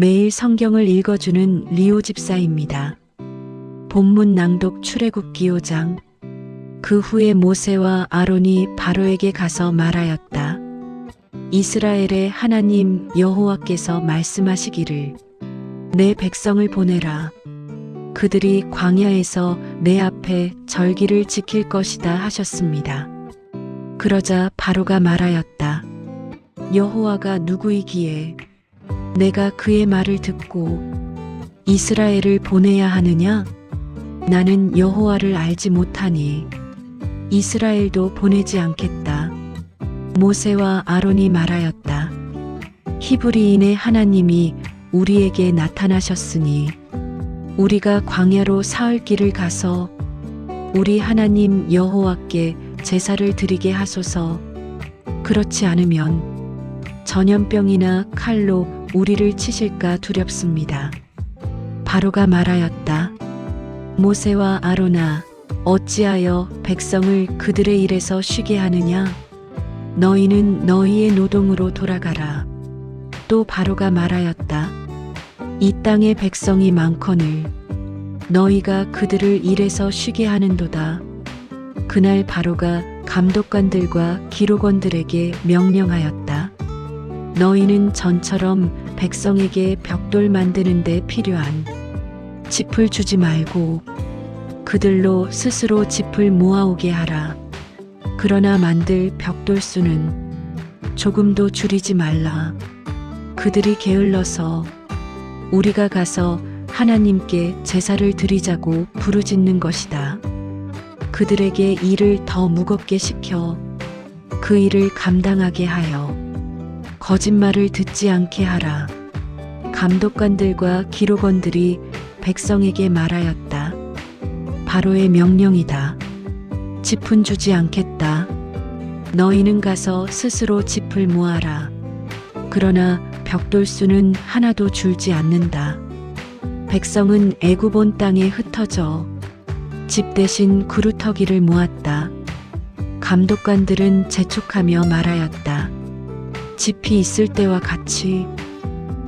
매일 성경을 읽어주는 리오 집사입니다. 본문 낭독 출애굽기 5장 그 후에 모세와 아론이 바로에게 가서 말하였다. 이스라엘의 하나님 여호와께서 말씀하시기를 내 백성을 보내라. 그들이 광야에서 내 앞에 절기를 지킬 것이다 하셨습니다. 그러자 바로가 말하였다. 여호와가 누구이기에 내가 그의 말을 듣고 이스라엘을 보내야 하느냐? 나는 여호와를 알지 못하니 이스라엘도 보내지 않겠다. 모세와 아론이 말하였다. 히브리인의 하나님이 우리에게 나타나셨으니 우리가 광야로 사흘 길을 가서 우리 하나님 여호와께 제사를 드리게 하소서. 그렇지 않으면 전염병이나 칼로 우리를 치실까 두렵습니다. 바로가 말하였다. 모세와 아로나 어찌하여 백성을 그들의 일에서 쉬게 하느냐? 너희는 너희의 노동으로 돌아가라. 또 바로가 말하였다. 이 땅에 백성이 많거늘 너희가 그들을 일에서 쉬게 하는도다. 그날 바로가 감독관들과 기록원들에게 명령하였다. 너희는 전처럼 백성에게 벽돌 만드는 데 필요한 짚을 주지 말고 그들로 스스로 짚을 모아오게 하라. 그러나 만들 벽돌 수는 조금도 줄이지 말라. 그들이 게을러서 우리가 가서 하나님께 제사를 드리자고 부르짖는 것이다. 그들에게 일을 더 무겁게 시켜 그 일을 감당하게 하여 거짓말을 듣지 않게 하라. 감독관들과 기록원들이 백성에게 말하였다. 바로의 명령이다. 짚은 주지 않겠다. 너희는 가서 스스로 짚을 모아라. 그러나 벽돌수는 하나도 줄지 않는다. 백성은 애굽 온 땅에 흩어져 집 대신 구루터기를 모았다. 감독관들은 재촉하며 말하였다. 집이 있을 때와 같이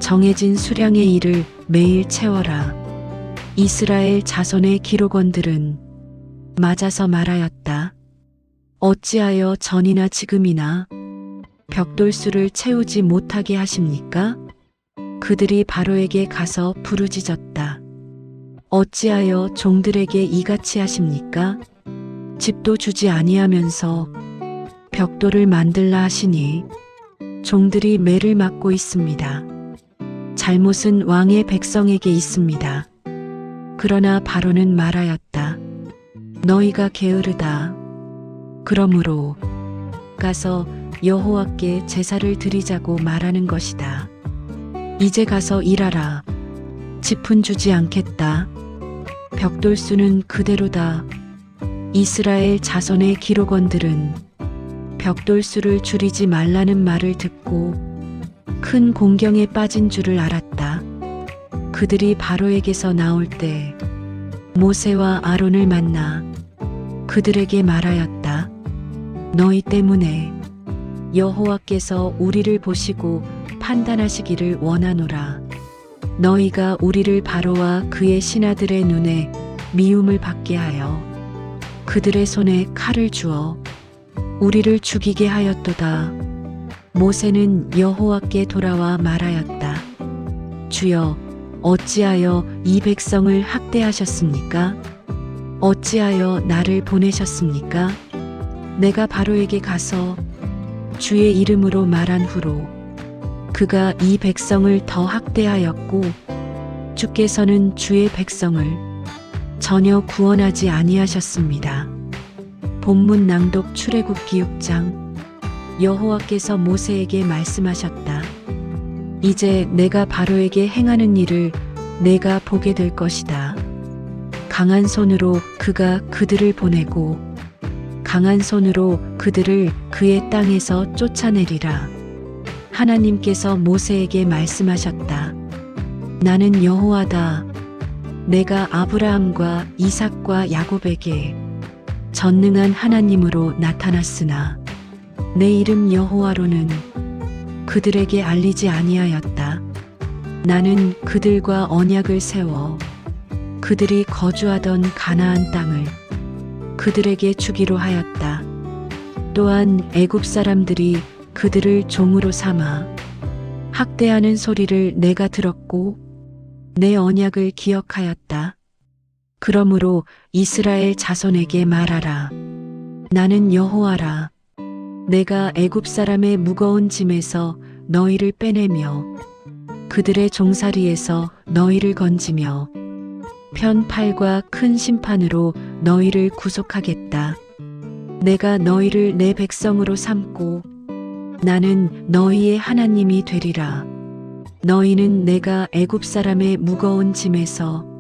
정해진 수량의 일을 매일 채워라. 이스라엘 자손의 기록원들은 맞아서 말하였다. 어찌하여 전이나 지금이나 벽돌수를 채우지 못하게 하십니까? 그들이 바로에게 가서 부르짖었다. 어찌하여 종들에게 이같이 하십니까? 집도 주지 아니하면서 벽돌을 만들라 하시니 종들이 매를 맞고 있습니다. 잘못은 왕의 백성에게 있습니다. 그러나 바로는 말하였다. 너희가 게으르다. 그러므로 가서 여호와께 제사를 드리자고 말하는 것이다. 이제 가서 일하라. 짚은 주지 않겠다. 벽돌수는 그대로다. 이스라엘 자손의 기록원들은 벽돌수를 줄이지 말라는 말을 듣고 큰 공경에 빠진 줄을 알았다. 그들이 바로에게서 나올 때 모세와 아론을 만나 그들에게 말하였다. 너희 때문에 여호와께서 우리를 보시고 판단하시기를 원하노라. 너희가 우리를 바로와 그의 신하들의 눈에 미움을 받게 하여 그들의 손에 칼을 주어 우리를 죽이게 하였도다. 모세는 여호와께 돌아와 말하였다. 주여, 어찌하여 이 백성을 학대하셨습니까? 어찌하여 나를 보내셨습니까? 내가 바로에게 가서 주의 이름으로 말한 후로 그가 이 백성을 더 학대하였고 주께서는 주의 백성을 전혀 구원하지 아니하셨습니다. 본문 낭독 출애굽기 6장 여호와께서 모세에게 말씀하셨다. 이제 내가 바로에게 행하는 일을 내가 보게 될 것이다. 강한 손으로 그가 그들을 보내고 강한 손으로 그들을 그의 땅에서 쫓아내리라. 하나님께서 모세에게 말씀하셨다. 나는 여호와다. 내가 아브라함과 이삭과 야곱에게 전능한 하나님으로 나타났으나 내 이름 여호와로는 그들에게 알리지 아니하였다. 나는 그들과 언약을 세워 그들이 거주하던 가나안 땅을 그들에게 주기로 하였다. 또한 애굽 사람들이 그들을 종으로 삼아 학대하는 소리를 내가 들었고 내 언약을 기억하였다. 그러므로 이스라엘 자손에게 말하라. 나는 여호와라. 내가 애굽 사람의 무거운 짐에서 너희를 빼내며 그들의 종살이에서 너희를 건지며 편팔과 큰 심판으로 너희를 구속하겠다. 내가 너희를 내 백성으로 삼고 나는 너희의 하나님이 되리라. 너희는 내가 애굽 사람의 무거운 짐에서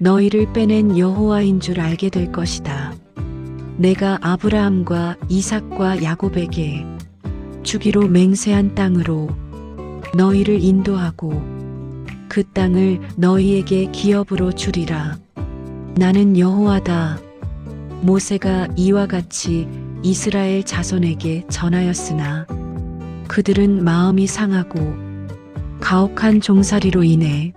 너희를 빼낸 여호와인 줄 알게 될 것이다. 내가 아브라함과 이삭과 야곱에게 주기로 맹세한 땅으로 너희를 인도하고 그 땅을 너희에게 기업으로 주리라. 나는 여호와다. 모세가 이와 같이 이스라엘 자손에게 전하였으나 그들은 마음이 상하고 가혹한 종살이로 인해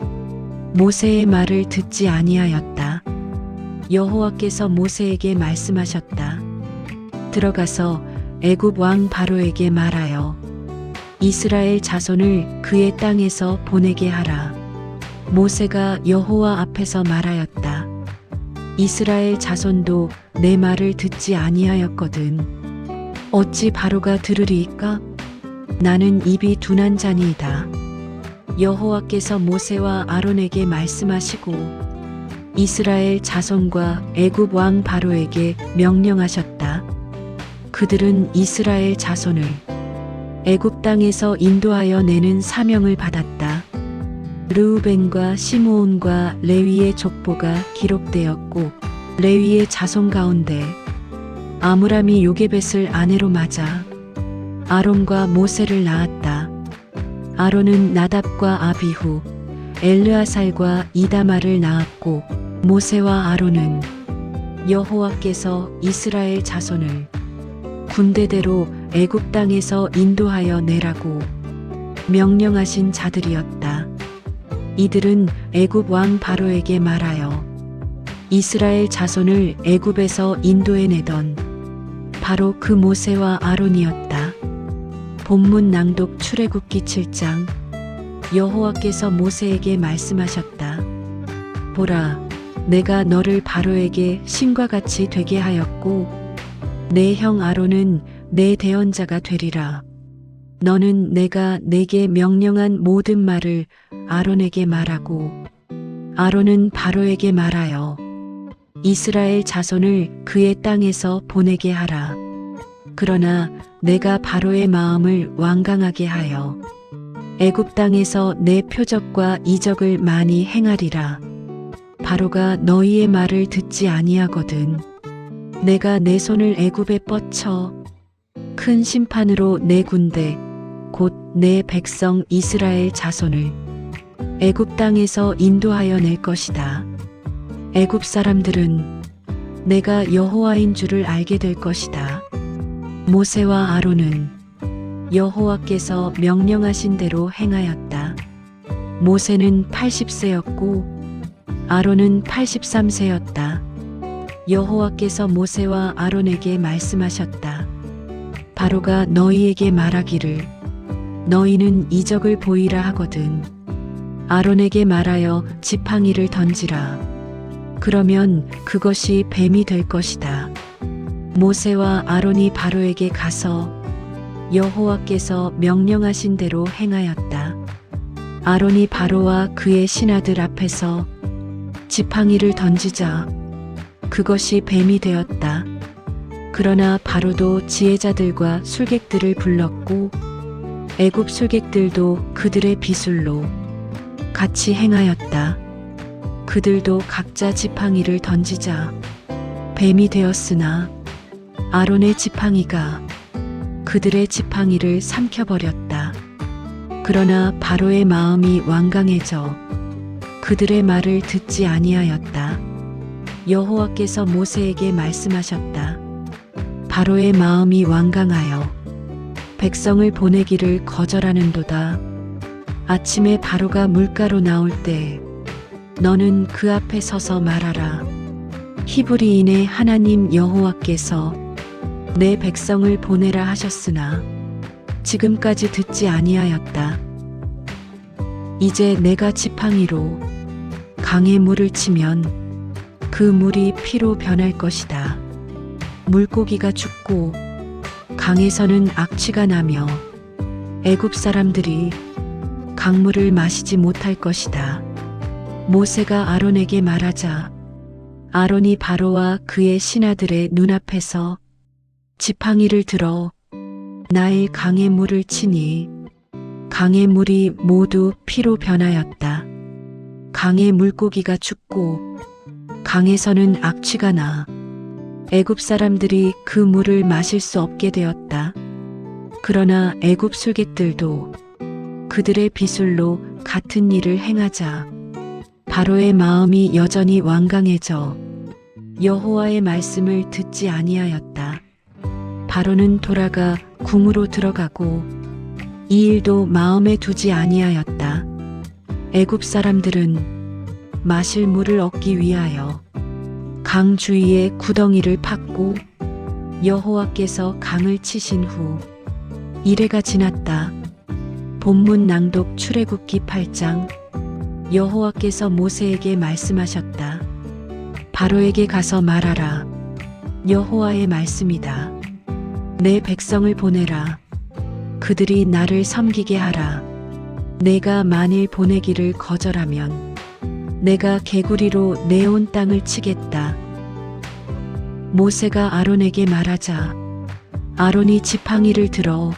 모세의 말을 듣지 아니하였다. 여호와께서 모세에게 말씀하셨다. 들어가서 애굽 왕 바로에게 말하여 이스라엘 자손을 그의 땅에서 보내게 하라. 모세가 여호와 앞에서 말하였다. 이스라엘 자손도 내 말을 듣지 아니하였거든. 어찌 바로가 들으리이까? 나는 입이 둔한 자니이다. 여호와께서 모세와 아론에게 말씀하시고 이스라엘 자손과 애굽 왕 바로에게 명령하셨다. 그들은 이스라엘 자손을 애굽 땅에서 인도하여 내는 사명을 받았다. 르우벤과 시므온과 레위의 족보가 기록되었고 레위의 자손 가운데 아므람이 요게벳을 아내로 맞아 아론과 모세를 낳았다. 아론은 나답과 아비후, 엘르아살과 이다마를 낳았고 모세와 아론은 여호와께서 이스라엘 자손을 군대대로 애굽 땅에서 인도하여 내라고 명령하신 자들이었다. 이들은 애굽 왕 바로에게 말하여 이스라엘 자손을 애굽에서 인도해 내던 바로 그 모세와 아론이었다. 본문 낭독 출애굽기 7장 여호와께서 모세에게 말씀하셨다. 보라, 내가 너를 바로에게 신과 같이 되게 하였고 내 형 아론은 내 대언자가 되리라. 너는 내가 내게 명령한 모든 말을 아론에게 말하고 아론은 바로에게 말하여 이스라엘 자손을 그의 땅에서 보내게 하라. 그러나 내가 바로의 마음을 완강하게 하여 애굽 땅에서 내 표적과 이적을 많이 행하리라. 바로가 너희의 말을 듣지 아니하거든. 내가 내 손을 애굽에 뻗쳐 큰 심판으로 내 군대 곧 내 백성 이스라엘 자손을 애굽 땅에서 인도하여 낼 것이다. 애굽 사람들은 내가 여호와인 줄을 알게 될 것이다. 모세와 아론은 여호와께서 명령하신 대로 행하였다. 모세는 80세였고 아론은 83세였다. 여호와께서 모세와 아론에게 말씀하셨다. 바로가 너희에게 말하기를 너희는 이적을 보이라 하거든. 아론에게 말하여 지팡이를 던지라. 그러면 그것이 뱀이 될 것이다. 모세와 아론이 바로에게 가서 여호와께서 명령하신 대로 행하였다. 아론이 바로와 그의 신하들 앞에서 지팡이를 던지자 그것이 뱀이 되었다. 그러나 바로도 지혜자들과 술객들을 불렀고 애굽 술객들도 그들의 비술로 같이 행하였다. 그들도 각자 지팡이를 던지자 뱀이 되었으나 아론의 지팡이가 그들의 지팡이를 삼켜버렸다. 그러나 바로의 마음이 완강해져 그들의 말을 듣지 아니하였다. 여호와께서 모세에게 말씀하셨다. 바로의 마음이 완강하여 백성을 보내기를 거절하는도다. 아침에 바로가 물가로 나올 때 너는 그 앞에 서서 말하라. 히브리인의 하나님 여호와께서 내 백성을 보내라 하셨으나 지금까지 듣지 아니하였다. 이제 내가 지팡이로 강에 물을 치면 그 물이 피로 변할 것이다. 물고기가 죽고 강에서는 악취가 나며 애굽 사람들이 강물을 마시지 못할 것이다. 모세가 아론에게 말하자 아론이 바로와 그의 신하들의 눈앞에서 지팡이를 들어 나의 강의 물을 치니 강의 물이 모두 피로 변하였다. 강의 물고기가 죽고 강에서는 악취가 나 애굽 사람들이 그 물을 마실 수 없게 되었다. 그러나 애굽 술객들도 그들의 비술로 같은 일을 행하자 바로의 마음이 여전히 완강해져 여호와의 말씀을 듣지 아니하였다. 바로는 돌아가 궁으로 들어가고 이 일도 마음에 두지 아니하였다. 애굽 사람들은 마실 물을 얻기 위하여 강 주위에 구덩이를 팠고 여호와께서 강을 치신 후 이래가 지났다. 본문 낭독 출애굽기 8장 여호와께서 모세에게 말씀하셨다. 바로에게 가서 말하라. 여호와의 말씀이다. 내 백성을 보내라. 그들이 나를 섬기게 하라. 내가 만일 보내기를 거절하면 내가 개구리로 내 온 땅을 치겠다. 모세가 아론에게 말하자 아론이 지팡이를 들어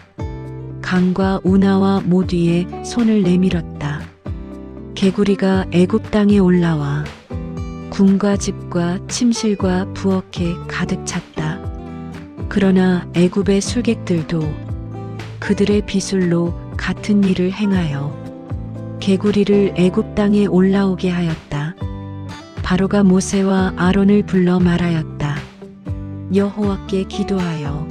강과 우나와 모두에 손을 내밀었다. 개구리가 애굽 땅에 올라와 궁과 집과 침실과 부엌에 가득 찼다. 그러나 애굽의 술객들도 그들의 비술로 같은 일을 행하여 개구리를 애굽 땅에 올라오게 하였다. 바로가 모세와 아론을 불러 말하였다. 여호와께 기도하여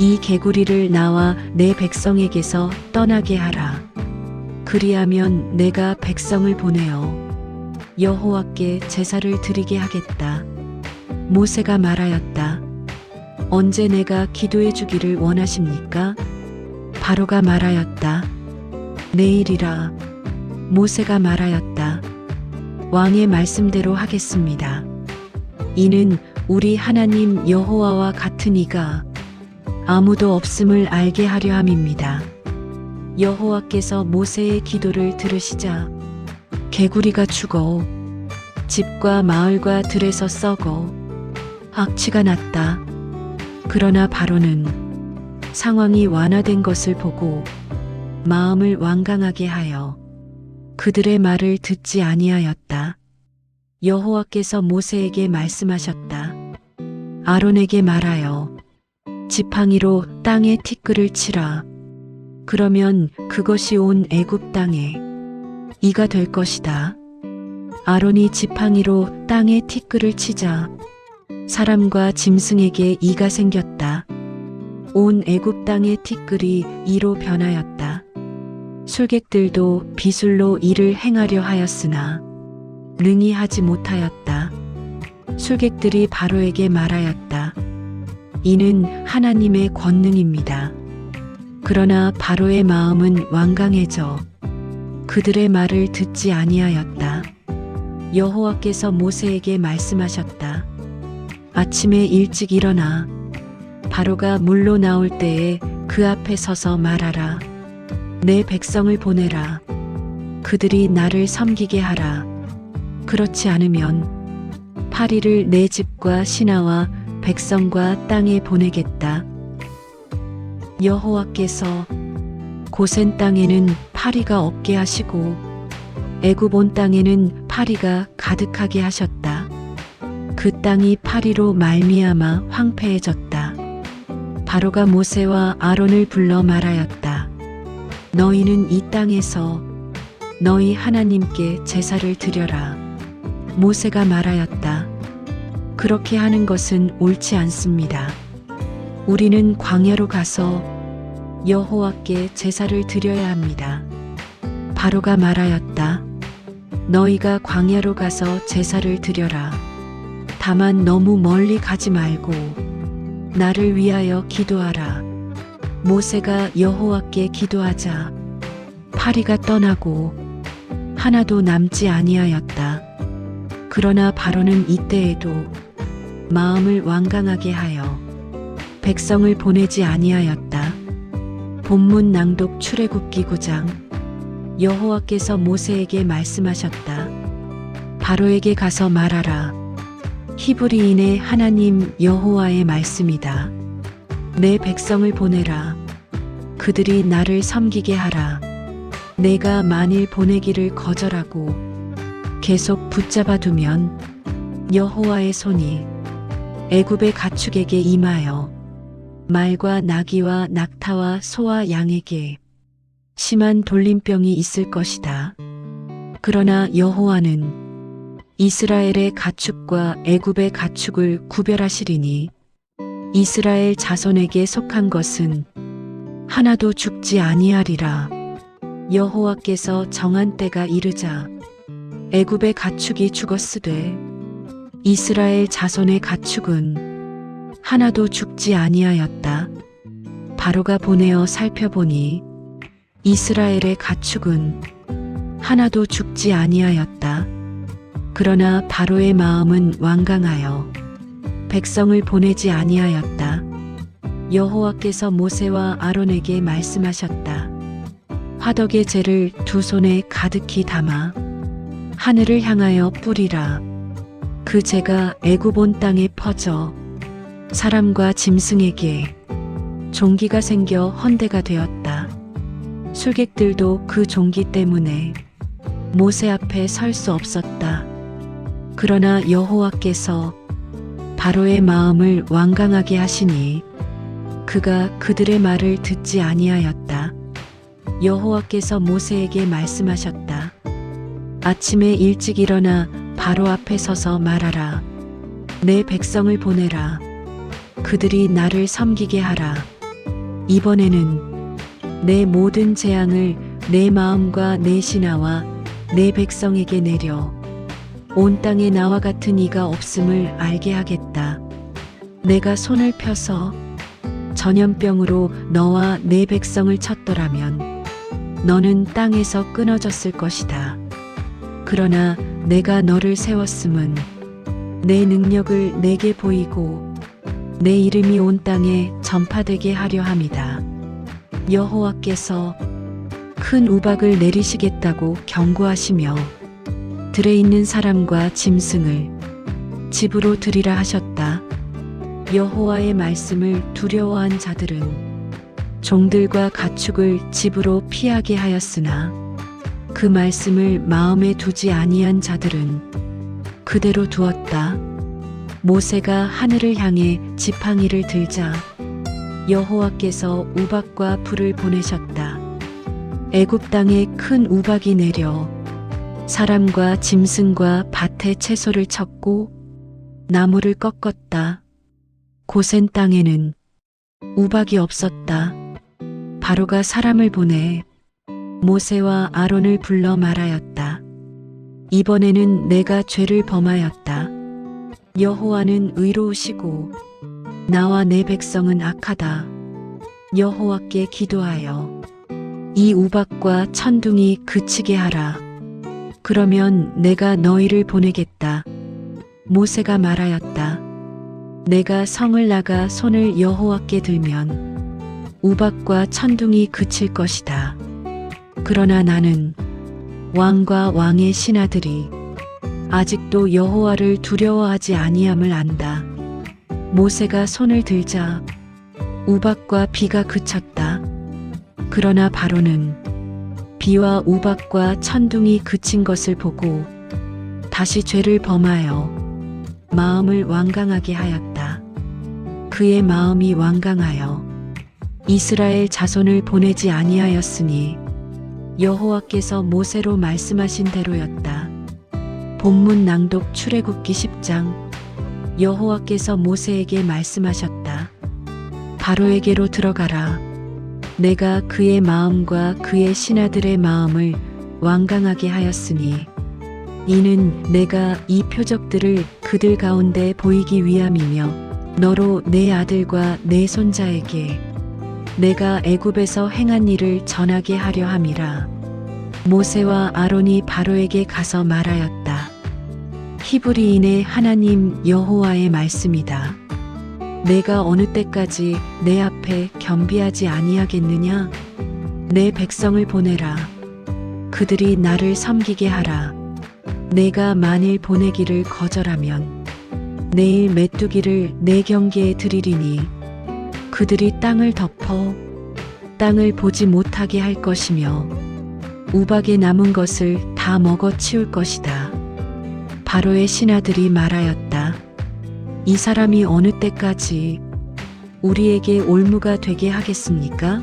이 개구리를 나와 내 백성에게서 떠나게 하라. 그리하면 내가 백성을 보내어 여호와께 제사를 드리게 하겠다. 모세가 말하였다. 언제 내가 기도해 주기를 원하십니까? 바로가 말하였다. 내일이라. 모세가 말하였다. 왕의 말씀대로 하겠습니다. 이는 우리 하나님 여호와와 같은 이가 아무도 없음을 알게 하려 함입니다. 여호와께서 모세의 기도를 들으시자 개구리가 죽어 집과 마을과 들에서 썩어 악취가 났다. 그러나 바로는 상황이 완화된 것을 보고 마음을 완강하게 하여 그들의 말을 듣지 아니하였다. 여호와께서 모세에게 말씀하셨다. 아론에게 말하여 지팡이로 땅에 티끌을 치라. 그러면 그것이 온 애굽 땅에 이가 될 것이다. 아론이 지팡이로 땅에 티끌을 치자 사람과 짐승에게 이가 생겼다. 온 애굽 땅의 티끌이 이로 변하였다. 술객들도 비술로 이를 행하려 하였으나 능히 하지 못하였다. 술객들이 바로에게 말하였다. 이는 하나님의 권능입니다. 그러나 바로의 마음은 완강해져 그들의 말을 듣지 아니하였다. 여호와께서 모세에게 말씀하셨다. 아침에 일찍 일어나 바로가 물로 나올 때에 그 앞에 서서 말하라. 내 백성을 보내라. 그들이 나를 섬기게 하라. 그렇지 않으면 파리를 내 집과 신하와 백성과 땅에 보내겠다. 여호와께서 고센 땅에는 파리가 없게 하시고 애굽 온 땅에는 파리가 가득하게 하셨다. 그 땅이 파리로 말미암아 황폐해졌다. 바로가 모세와 아론을 불러 말하였다. 너희는 이 땅에서 너희 하나님께 제사를 드려라. 모세가 말하였다. 그렇게 하는 것은 옳지 않습니다. 우리는 광야로 가서 여호와께 제사를 드려야 합니다. 바로가 말하였다. 너희가 광야로 가서 제사를 드려라. 다만 너무 멀리 가지 말고 나를 위하여 기도하라. 모세가 여호와께 기도하자 파리가 떠나고 하나도 남지 아니하였다. 그러나 바로는 이때에도 마음을 완강하게 하여 백성을 보내지 아니하였다. 본문 낭독 출애굽기 9장 여호와께서 모세에게 말씀하셨다. 바로에게 가서 말하라. 히브리인의 하나님 여호와의 말씀이다. 내 백성을 보내라. 그들이 나를 섬기게 하라. 내가 만일 보내기를 거절하고 계속 붙잡아 두면 여호와의 손이 애굽의 가축에게 임하여 말과 나귀와 낙타와 소와 양에게 심한 돌림병이 있을 것이다. 그러나 여호와는 이스라엘의 가축과 애굽의 가축을 구별하시리니 이스라엘 자손에게 속한 것은 하나도 죽지 아니하리라. 여호와께서 정한 때가 이르자 애굽의 가축이 죽었으되 이스라엘 자손의 가축은 하나도 죽지 아니하였다. 바로가 보내어 살펴보니 이스라엘의 가축은 하나도 죽지 아니하였다. 그러나 바로의 마음은 완강하여 백성을 보내지 아니하였다. 여호와께서 모세와 아론에게 말씀하셨다. 화덕의 재를 두 손에 가득히 담아 하늘을 향하여 뿌리라. 그 재가 애굽 온 땅에 퍼져 사람과 짐승에게 종기가 생겨 헌대가 되었다. 술객들도 그 종기 때문에 모세 앞에 설 수 없었다. 그러나 여호와께서 바로의 마음을 완강하게 하시니 그가 그들의 말을 듣지 아니하였다. 여호와께서 모세에게 말씀하셨다. 아침에 일찍 일어나 바로 앞에 서서 말하라. 내 백성을 보내라. 그들이 나를 섬기게 하라. 이번에는 내 모든 재앙을 내 마음과 내 신하와 내 백성에게 내려 온 땅에 나와 같은 이가 없음을 알게 하겠다. 내가 손을 펴서 전염병으로 너와 내 백성을 쳤더라면 너는 땅에서 끊어졌을 것이다. 그러나 내가 너를 세웠음은 내 능력을 내게 보이고 내 이름이 온 땅에 전파되게 하려 함이다. 여호와께서 큰 우박을 내리시겠다고 경고하시며 들에 있는 사람과 짐승을 집으로 들이라 하셨다. 여호와의 말씀을 두려워한 자들은 종들과 가축을 집으로 피하게 하였으나 그 말씀을 마음에 두지 아니한 자들은 그대로 두었다. 모세가 하늘을 향해 지팡이를 들자 여호와께서 우박과 불을 보내셨다. 애굽 땅에 큰 우박이 내려 사람과 짐승과 밭의 채소를 쳤고 나무를 꺾었다. 고센 땅에는 우박이 없었다. 바로가 사람을 보내 모세와 아론을 불러 말하였다. 이번에는 내가 죄를 범하였다. 여호와는 의로우시고 나와 내 백성은 악하다. 여호와께 기도하여 이 우박과 천둥이 그치게 하라. 그러면 내가 너희를 보내겠다. 모세가 말하였다. 내가 성을 나가 손을 여호와께 들면 우박과 천둥이 그칠 것이다. 그러나 나는 왕과 왕의 신하들이 아직도 여호와를 두려워하지 아니함을 안다. 모세가 손을 들자 우박과 비가 그쳤다. 그러나 바로는 비와 우박과 천둥이 그친 것을 보고 다시 죄를 범하여 마음을 완강하게 하였다. 그의 마음이 완강하여 이스라엘 자손을 보내지 아니하였으니 여호와께서 모세로 말씀하신 대로였다. 본문 낭독 출애굽기 10장 여호와께서 모세에게 말씀하셨다. 바로에게로 들어가라. 내가 그의 마음과 그의 신하들의 마음을 완강하게 하였으니 이는 내가 이 표적들을 그들 가운데 보이기 위함이며 너로 내 아들과 내 손자에게 내가 애굽에서 행한 일을 전하게 하려 함이라. 모세와 아론이 바로에게 가서 말하였다. 히브리인의 하나님 여호와의 말씀이다 내가 어느 때까지 내 앞에 겸비하지 아니하겠느냐 내 백성을 보내라 그들이 나를 섬기게 하라 내가 만일 보내기를 거절하면 내일 메뚜기를 내 경계에 드리리니 그들이 땅을 덮어 땅을 보지 못하게 할 것이며 우박에 남은 것을 다 먹어 치울 것이다. 바로의 신하들이 말하였다. 이 사람이 어느 때까지 우리에게 올무가 되게 하겠습니까?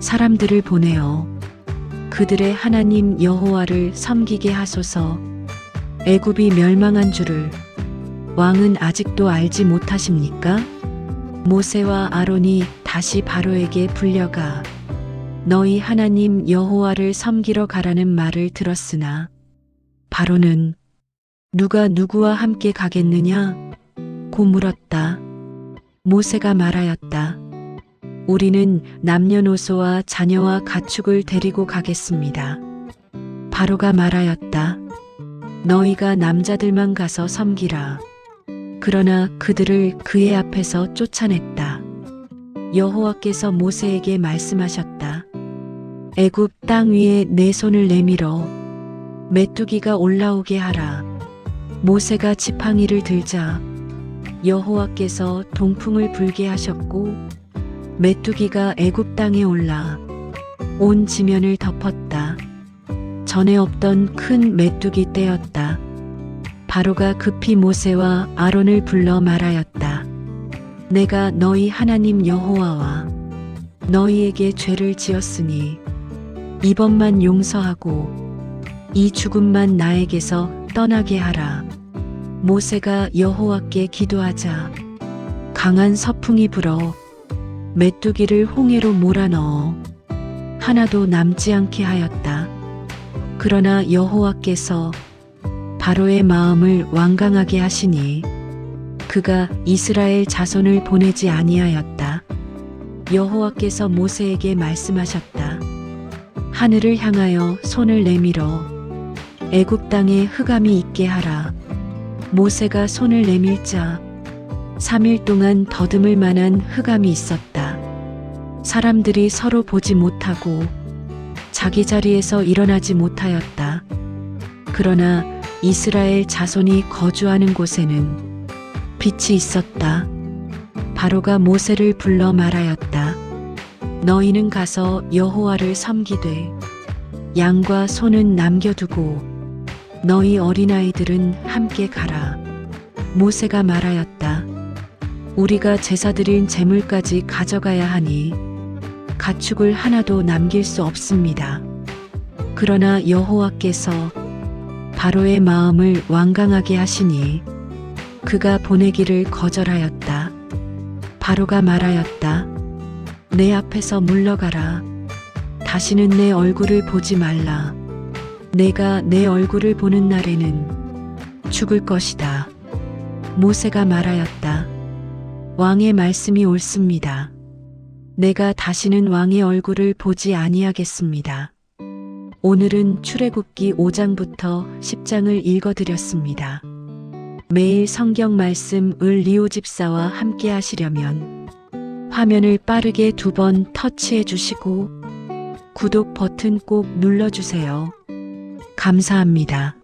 사람들을 보내어 그들의 하나님 여호와를 섬기게 하소서. 애굽이 멸망한 줄을 왕은 아직도 알지 못하십니까? 모세와 아론이 다시 바로에게 불려가 너희 하나님 여호와를 섬기러 가라는 말을 들었으나 바로는 누가 누구와 함께 가겠느냐? 고 물었다. 모세가 말하였다. 우리는 남녀노소와 자녀와 가축을 데리고 가겠습니다. 바로가 말하였다. 너희가 남자들만 가서 섬기라. 그러나 그들을 그의 앞에서 쫓아냈다. 여호와께서 모세에게 말씀하셨다. 애굽 땅 위에 내 손을 내밀어 메뚜기가 올라오게 하라. 모세가 지팡이를 들자 여호와께서 동풍을 불게 하셨고 메뚜기가 애굽 땅에 올라 온 지면을 덮었다. 전에 없던 큰 메뚜기 떼였다. 바로가 급히 모세와 아론을 불러 말하였다. 내가 너희 하나님 여호와와 너희에게 죄를 지었으니 이번만 용서하고 이 죽음만 나에게서 떠나게 하라. 모세가 여호와께 기도하자 강한 서풍이 불어 메뚜기를 홍해로 몰아넣어 하나도 남지 않게 하였다. 그러나 여호와께서 바로의 마음을 완강하게 하시니 그가 이스라엘 자손을 보내지 아니하였다. 여호와께서 모세에게 말씀하셨다. 하늘을 향하여 손을 내밀어 애굽 땅에 흑암이 있게 하라. 모세가 손을 내밀자 3일 동안 더듬을 만한 흑암이 있었다. 사람들이 서로 보지 못하고 자기 자리에서 일어나지 못하였다. 그러나 이스라엘 자손이 거주하는 곳에는 빛이 있었다. 바로가 모세를 불러 말하였다. 너희는 가서 여호와를 섬기되 양과 소는 남겨두고 너희 어린아이들은 함께 가라. 모세가 말하였다. 우리가 제사 드린 재물까지 가져가야 하니 가축을 하나도 남길 수 없습니다. 그러나 여호와께서 바로의 마음을 완강하게 하시니 그가 보내기를 거절하였다. 바로가 말하였다. 내 앞에서 물러가라. 다시는 내 얼굴을 보지 말라. 내가 내 얼굴을 보는 날에는 죽을 것이다. 모세가 말하였다. 왕의 말씀이 옳습니다. 내가 다시는 왕의 얼굴을 보지 아니하겠습니다. 오늘은 출애굽기 5장부터 10장을 읽어드렸습니다. 매일 성경 말씀을 리오 집사와 함께 하시려면 화면을 빠르게 두 번 터치해 주시고 구독 버튼 꼭 눌러주세요. 감사합니다.